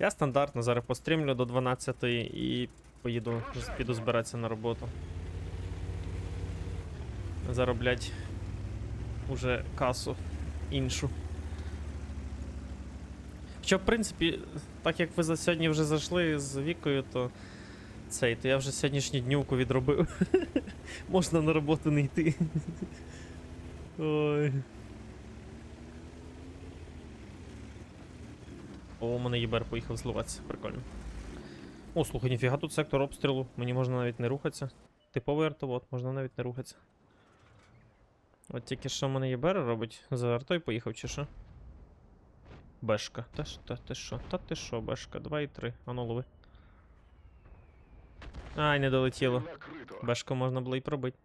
Я стандартно зараз пострімлю до 12 і поїду, піду збиратися на роботу. Зароблять уже касу іншу. Що, в принципі, так як ви за сьогодні вже зайшли з вікою, то цей, то я вже сьогоднішню днювку відробив. Можна на роботу не йти. Ой. О, у мене ЄБР поїхав зливатися, прикольно. О, слухай, ніфіга тут сектор обстрілу. Мені можна навіть не рухатися. Типовий артовод, можна навіть не рухатися. От тільки що в мене ЄБР робить? За артой поїхав чи що? Бешка. Та ж та ти що? Та ти що, бешка? 2 і 3. Ану лови. Ай, не долетіло. Бешку можна було і пробити.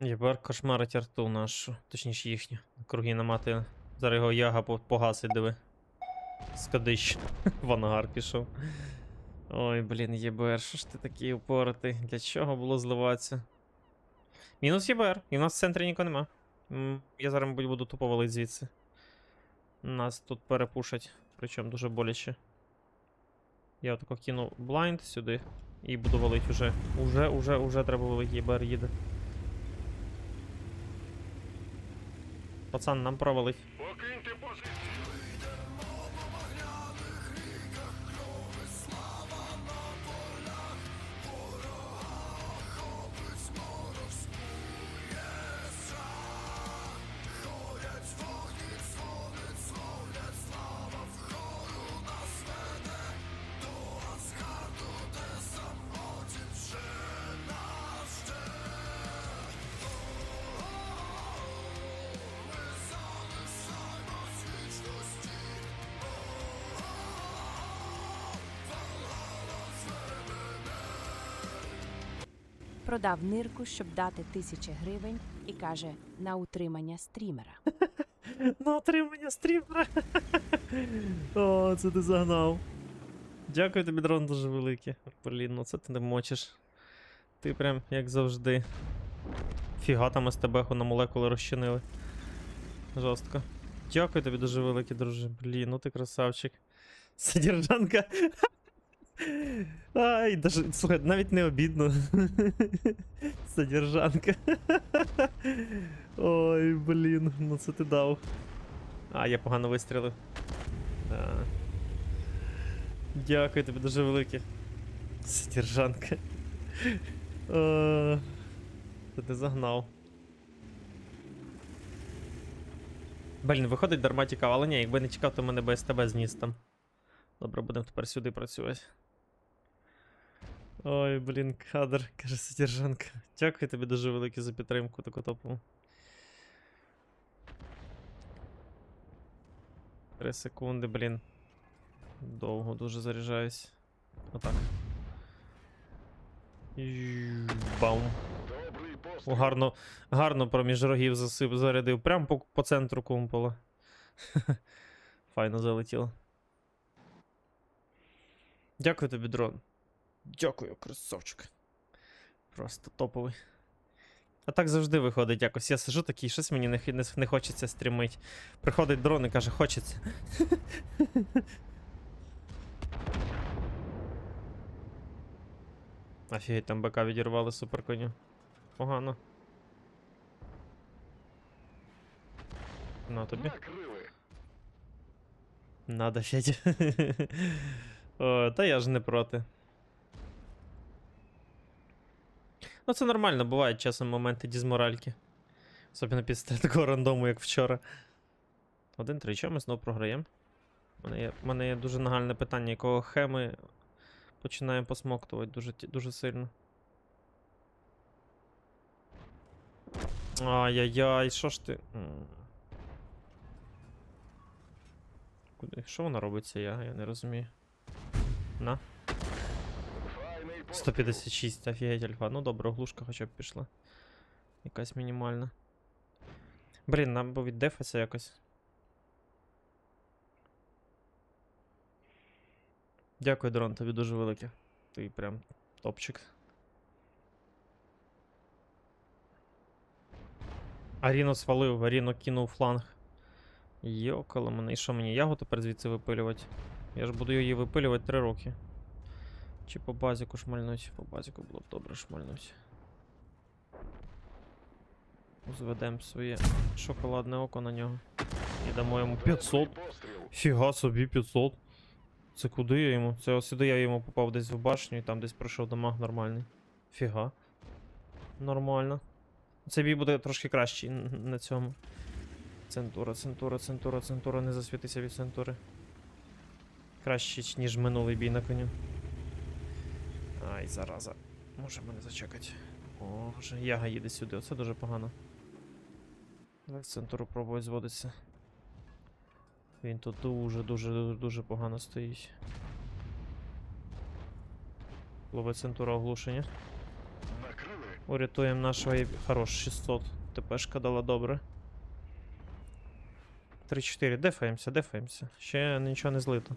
Єбар кошмарить арту нашу, точніше їхню. Круги намати. Зараз його яга погасить, диви. Скадищ. В ангар пішов. Ой, блін, ЄБР, що ж ти такий упоротий? Для чого було зливатися? Мінус ЄБР, і в нас в центрі нікого нема. Я зараз, мабуть, буду тупо валить звідси. Нас тут перепушать, причому дуже боляче. Я отако кину блайнд сюди і буду валить уже. Уже, уже, уже треба валить, ЄБР їде. Пацан, нам провалить. Продав нирку, щоб дати тисячі гривень, і каже на утримання стрімера. На отримання стрімера. О, це ти загнав. Дякую тобі, дрон, дуже великий. Блін, ну це ти не мочиш. Ти прям як завжди. Фіга там СТБ-ху на молекули розчинили. Жорстко. Дякую тобі дуже велике, друже. Блін, ну ти красавчик. Содержанка. Ай, даже, слухай, навіть не обідно. Содержанка. Ой, блін, ну це ти дав. А, я погано вистрілив. Да. Дякую тобі дуже велике. Содержанка. Це ти загнав. Блін, виходить дарма тікав, але ні, якби не чекав, то мене би СТБ зніс там. Добре, будемо тепер сюди працювати. Ой, блін, кадр, каже содержанка. Дякую тобі дуже велике за підтримку таку топову. Три секунди, блін. Довго дуже заряджаюсь. Отак. Ю, Баум. О, гарно, гарно проміж рогів засип, зарядив. Прям по, по центру кумпола. Файно залетіло. Дякую тобі, дрон. Дякую, красавчик. Просто топовий. А так завжди виходить якось. Я сижу такий, щось мені не, не, не хочеться стрімить. Приходить дрон і каже, хочеться. Офігеть, там БК відірвали супер коню. Погано. На тобі. Надо, Федя. О, та я ж не проти. Ну, це нормально, бувають часом моменти дізморальки. Особливо після такого рандому, як вчора. Один три, чого ми знову програємо? У мене є, мене є дуже нагальне питання, якого хеми починаємо посмоктувати дуже, дуже сильно. Ай-яй-яй, що ж ти. Куди? Що вона робить ця я? Я не розумію. На. Файний постріл. 156, офігеть альфа. Ну добре, оглушка хоча б пішла. Якась мінімальна. Блін, нам би віддефатися якось. Дякую, дрон, тобі дуже велике. Ти прям топчик. Аріно свалив, Аріно кинув фланг. Йокало мене. І що мені ягу тепер звідси випилювати? Я ж буду її випилювати 3 роки. Чи по базіку шмальнуть? По базіку було б добре шмальнуть. Зведемо своє шоколадне око на нього. І дамо йому 500. Фіга собі 500. Це куди я йому? Це ось сюди я йому попав десь в башню і там десь пройшов дамаг нормальний. Фіга. Нормально. Цей бій буде трошки кращий на цьому. Центура, центура, центура, центура, не засвітися від центури. Краще, ніж минулий бій на коню. Ай, зараза. Може мене зачекати. О, вже яга їде сюди, оце дуже погано. Давай в центру пробуй зводитися. Він тут дуже, дуже, погано стоїть. Ловить центура оглушення. Урятуємо нашого і- хорош 600. ТПшка дала добре. 3-4. Дефаємося, дефаємося. Ще нічого не злито.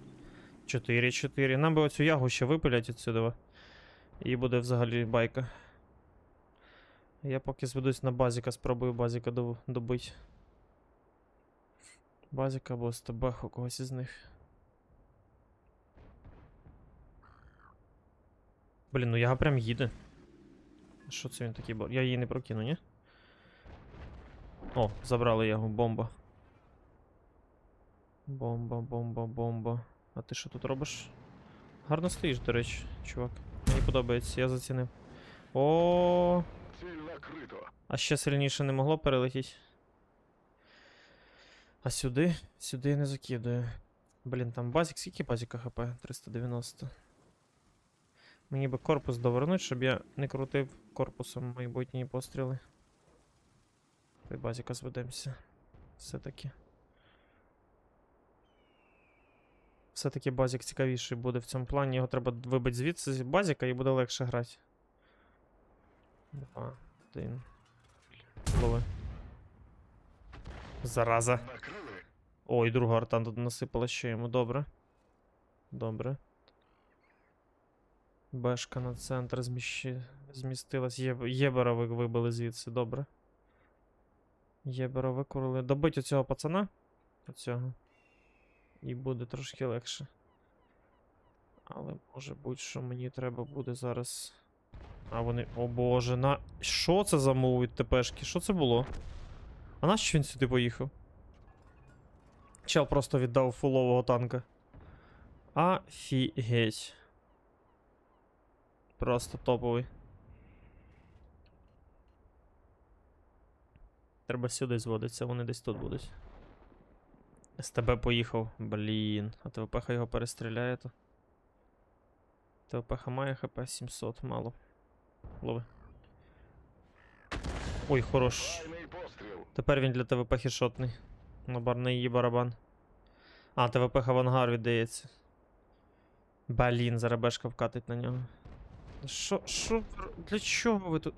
4-4. Нам би оцю ягу ще випилять відсюди. І буде взагалі байка. Я поки зведусь на базіка, спробую базіка добити. Базіка або СТБ у когось із них. Блін, ну яга прям їде. Що це він такий? бо- Я її не прокину, ні? О, забрали його, бомба. Бомба, бомба, бомба. А ти що тут робиш? Гарно стоїш, до речі, чувак. Мені подобається, я зацінив. О, а ще сильніше не могло перелетіти. А сюди? Сюди я не закидаю. Блін, там базік, скільки базіка хп? 390. Мені би корпус довернуть, щоб я не крутив корпусом майбутні постріли. Ти базіка зведемося. Все-таки. Все-таки базік цікавіший буде в цьому плані. Його треба вибити звідси з базіка і буде легше грати. Два, один. Лови. Зараза. Ой, друга арта тут насипала ще йому. Добре. Добре. Бешка на центр зміщи... змістилась. Є... Єбера вибили звідси, добре. Єбера викурили. Добить оцього пацана. Оцього. І буде трошки легше. Але може бути, що мені треба буде зараз. А вони. О боже, на. Що це за мов від ТПшки? Що це було? А нащо він сюди поїхав? Чел просто віддав фулового танка. Офігеть. Просто топовий. Треба сюди зводитися, вони десь тут будуть. СТБ поїхав. Блін. А ТВПХ його перестріляє то. ТВПХ має хп 700, мало. Лови. Ой, хорош. Тепер він для ТВП хішотний. На бар на її барабан. А, ТВП в ангар віддається. Блін, зараз бешка вкатить на нього. Що, що, для чого ви тут?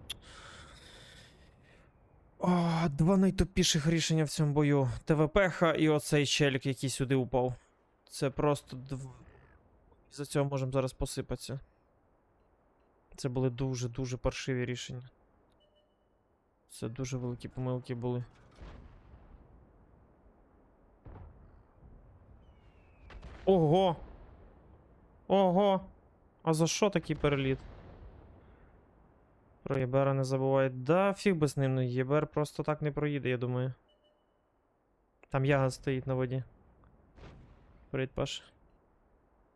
О, два найтупіших рішення в цьому бою. ТВПХ і оцей челік, який сюди упав. Це просто дв... За цього можемо зараз посипатися. Це були дуже-дуже паршиві рішення. Це дуже великі помилки були. Ого! Ого! А за що такий переліт? Про Єбера не забувай. Да, фіг би з ним, ну Єбер просто так не проїде, я думаю. Там яга стоїть на воді. Привіт, Паш.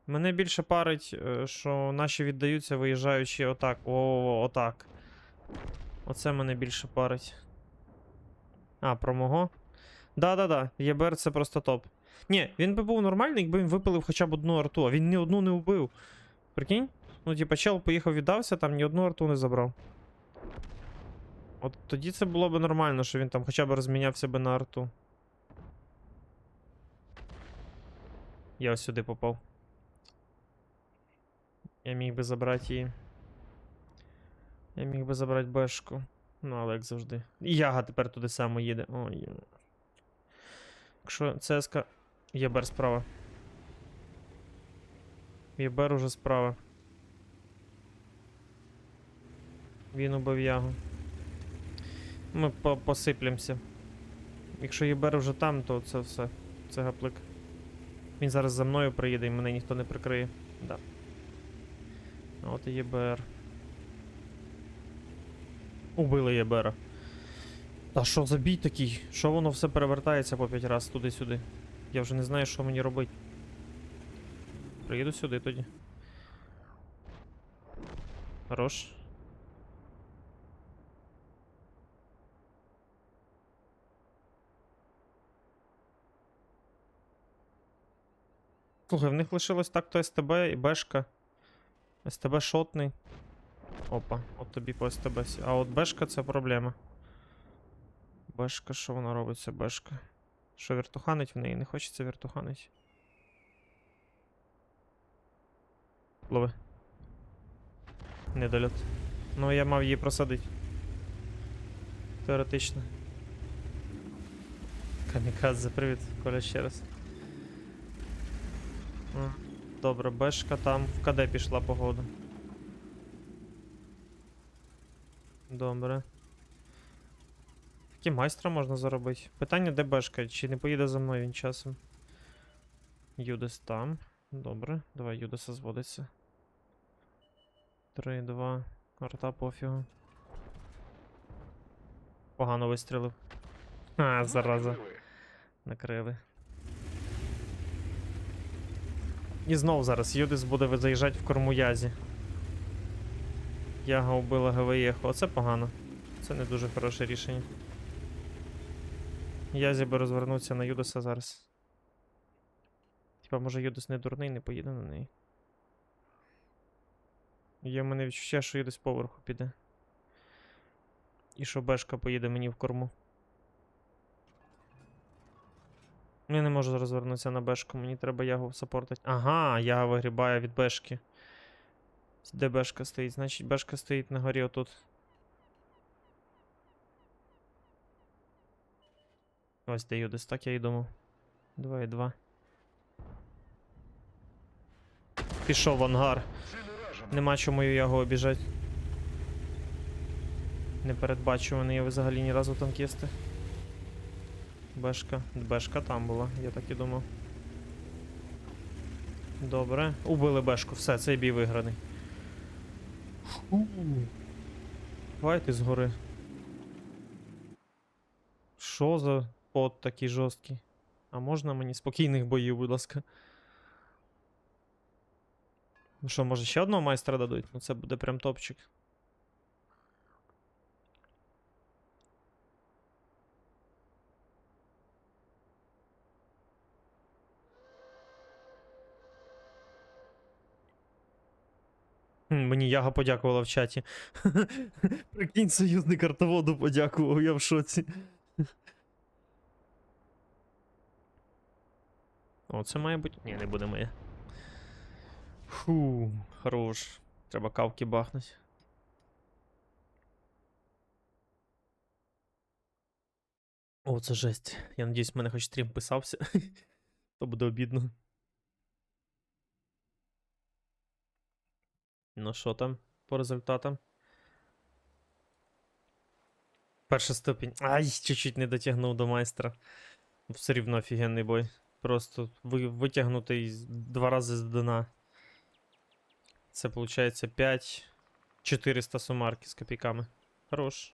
Мене більше парить, е, що наші віддаються, виїжджаючи отак. О, отак. Оце мене більше парить. А, про мого? Да-да-да, ЄБР це просто топ. Ні, він би був нормальний, якби він випилив хоча б одну арту, а він ні одну не вбив. Прикинь? Ну, типа, чел поїхав віддався, там ні одну арту не забрав. От тоді це було б нормально, що він там хоча б розмінявся би на арту. Я ось сюди попав. Я міг би забрати її. Я міг би забрати бешку. Ну, але як завжди. І яга тепер туди само їде. Ой. Якщо ЦСК. ЄБР справа. ЄБР уже справа. Він убив ягу. Ми по посиплемося. Якщо ЄБР вже там, то це все. Це гаплик. Він зараз за мною приїде і мене ніхто не прикриє. Да. От і ЄБР. Убили ЄБР. Та що за бій такий? Що воно все перевертається по 5 разів туди-сюди? Я вже не знаю, що мені робити. Приїду сюди тоді. Хорош. Слухай, в них лишилось так то СТБ і Бешка. СТБ шотний. Опа, от тобі по СТБ. А от Бешка це проблема. Бешка, що вона робить, це Бешка? Що віртуханить в неї? Не хочеться віртуханить. Лови. Недольот. Ну, я мав її просадити. Теоретично. Камікадзе, привіт, Коля ще раз. Добре, Бешка там в КД пішла погода. Добре. Такі майстра можна заробити. Питання, де Бешка? Чи не поїде за мною він часом? Юдес там. Добре, давай Юдеса зводиться. 3, 2. Арта пофігу. Погано вистрілив. А, зараза. Накрили. Накрили. І знов зараз Юдис буде заїжджати в корму Язі. Яга убила ГВЄху. Оце погано. Це не дуже хороше рішення. Язі би розвернувся на Юдиса зараз. Типа, може Юдис не дурний, не поїде на неї. Є мене відчуття, що Юдис поверху піде. І що Бешка поїде мені в корму. Я не можу розвернутися на бешку, мені треба ягу саппортити. Ага, яга вигрібає від бешки. Де бешка стоїть? Значить, бешка стоїть на горі отут. Ось де Юдис, так я і думав. 2 і 2. Пішов в ангар. Нема чому ягу обіжать. Не передбачуваний я взагалі ні разу танкісти. Бешка. Бешка там була, я так і думав. Добре. Убили бешку, все, цей бій виграний. Давайте згори. Що за пот такий жорсткий? А можна мені спокійних боїв, будь ласка? Ну що, може ще одного майстра дадуть? Ну це буде прям топчик. Мені Яга подякувала в чаті. Прикинь, союзник артоводу подякував, я в шоці. О, це має бути. Ні, не буде моє. Фу, хорош. Треба кавки бахнуть. О, це жесть. Я надіюсь, в мене хоч стрім писався. То буде обідно. Ну що там по результатам? Перша ступінь. Ай, чуть-чуть не дотягнув до майстра. Все рівно офігенний бой. Просто ви, витягнутий два рази з дна. Це виходить 5 400 сумарки з копійками. Хорош.